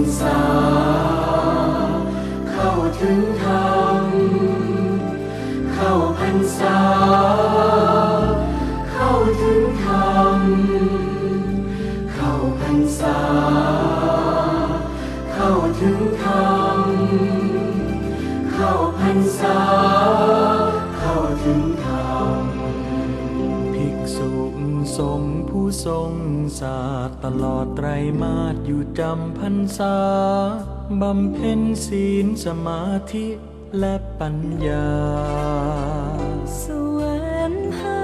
รษา เข้าถึงธรรม เข้าพรรษา เข้าถึงธรรม เข้าพรรษา เข้าถึงธรรม เข้าพรรษา สงฆ์ผู้ทรงศาสตร์ตลอดไตรมาสอยู่จำพรรษา บำเพ็ญศีลสมาธิและปัญญา แสวงหา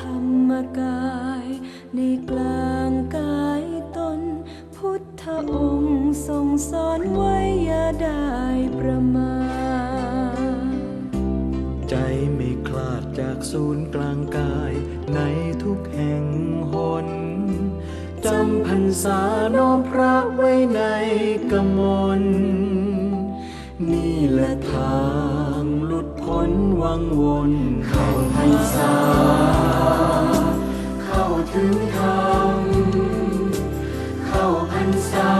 ธรรมกาย ในกลางกายตน พุทธองค์ทรงสอนไว้อย่าได้ประมาทใจไม่คลาดจากศูนย์กลางกายใน ทุกแห่งหนจำพรรษาน้อมพระไว้ในกมลนี่แหละทางหลุดพ้นวังวนเข้าพรรษา เข้าถึงธรรมเข้าพรรษา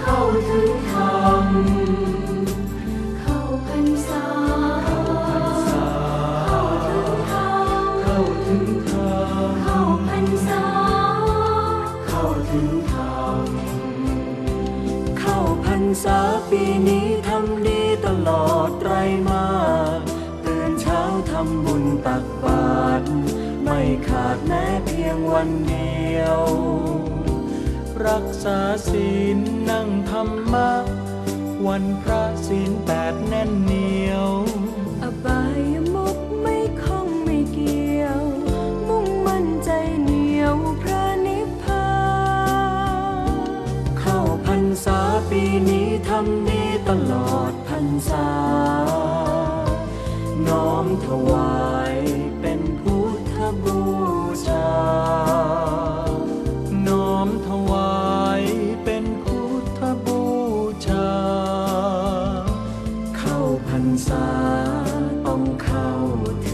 เข้าถึงธรรม ถึงธรรมเข้าพรรษาปีนี้ทำดีตลอดไตรมาตื่นเช้าทำบุญตักบาตรไม่ขาดแม้เพียงวันเดียว รักษาศีลนั่งธรรมะ วันพระศีลแปดแน่นเหนีย ปีนี้ทำดีตลอดพรรษา น้อมถวายเป็นพุทธบูชา น้อมถวายเป็นพุทธบูชา เข้าพรรษาต้องเข้าถึง